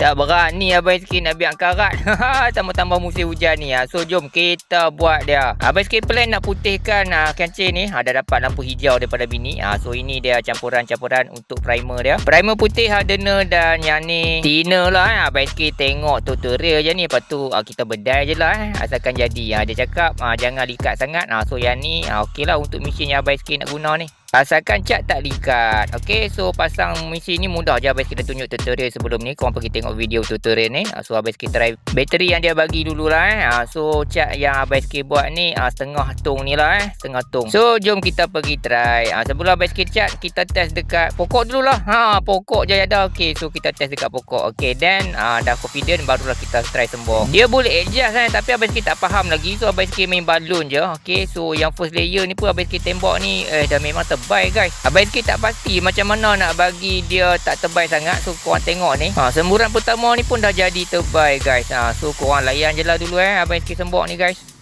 Tak berani Abang SK nak biar karat. Tambah-tambah musim hujan ni. Ha. So jom kita buat dia. Abang SK plan nak putihkan ha, kancing ni. Ha, dah dapat lampu hijau daripada bini. Ha, so ini dia campuran-campuran untuk primer dia. Primer putih hardener dan yang ni thinner lah. Ha. Abang SK tengok tutorial je ni. Lepas tu ha, kita bedai je lah. Eh. Asalkan jadi. Ha, dia cakap ha, jangan likat sangat. Ha, so yang ni ha, okey lah untuk mesin yang Abang SK nak guna ni. Asalkan cat tak likat. Okey, so pasang mesin ni mudah je. Abang kita tunjuk tutorial sebelum ni. Korang pergi tengok video tutorial ni. Ah, so Abang kita try bateri yang dia bagi dulu lah eh. Ah, so cat yang Abang kita buat ni ah, setengah tung ni lah eh. Setengah tung. So jom kita pergi try. Sebelum Abang kita cat, kita test dekat pokok dulu lah. Ha, pokok je ada. Okey, so kita test dekat pokok. Okey, then dah confident barulah kita try sembang. Dia boleh adjust eh. Tapi Abang kita tak faham lagi. So Abang kita main balon je. Okey, so yang first layer ni pun Abang kita tembak ni eh, dah memang ter tebal guys. Abang SK tak pasti macam mana nak bagi dia tak tebal sangat So korang tengok ni. Ha, Semburan pertama ni pun dah jadi tebal guys. Ha, So korang layan je lah dulu eh. Abang SK sembok ni guys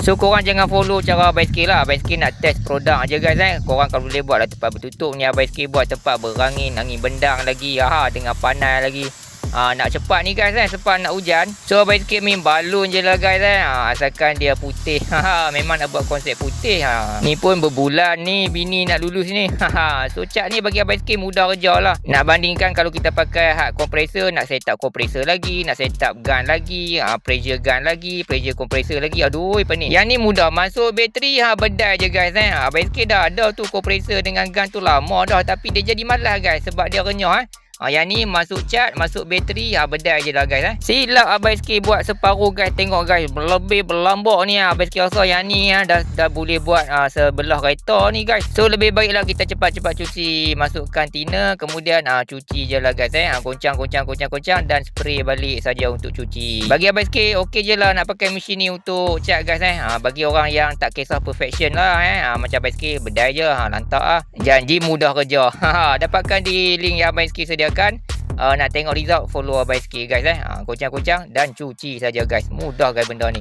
So korang jangan follow cara Abai Skill lah. Abai Skill nak test produk je guys eh. Korang kalau boleh buat lah tempat bertutup ni Abai buat tempat berangin Angin bendang lagi. Aha, Dengan panas lagi ha, nak cepat ni guys eh sebab nak hujan. So sikit main balon je lah guys eh. Ha, asalkan dia putih. Ha, memang nak buat konsep putih ha. ni pun berbulan ni bini nak lulus ni. Ha, so cat ni bagi abang sikit mudah kerja lah. Nak bandingkan kalau kita pakai hard compressor nak set up compressor lagi nak set up gun lagi ha, pressure gun lagi pressure compressor lagi. Aduh apa ni yang ni mudah masuk bateri ha, bedai je guys eh. Ha, abang sikit dah ada tu compressor dengan gun tu lama dah tapi dia jadi malas guys sebab dia renyah eh Ha, yang ni masuk cat, masuk bateri, ha, bedai je lah guys eh. Silap Abai SK buat separuh guys. Tengok guys, lebih berlambak ni ha. Abai SK rasa yang ni ha, dah, dah boleh buat ha, sebelah kereta ni guys. So lebih baiklah kita cepat-cepat cuci, masukkan thinner. Kemudian ha, cuci je lah guys eh. Ha, goncang, goncang, goncang, goncang dan spray balik saja untuk cuci. Bagi Abai SK, okey je lah nak pakai mesin ni untuk cat guys eh. Ha, bagi orang yang tak kisah perfection lah eh. Ha, macam Abai SK, bedai je. Ha, lantak lah. Janji mudah kerja. Dapatkan di link yang Abai SK sedia sediakan uh, nak tengok result follow Abai sikit guys eh. Uh, kocang-kocang dan cuci saja guys. Mudah guys benda ni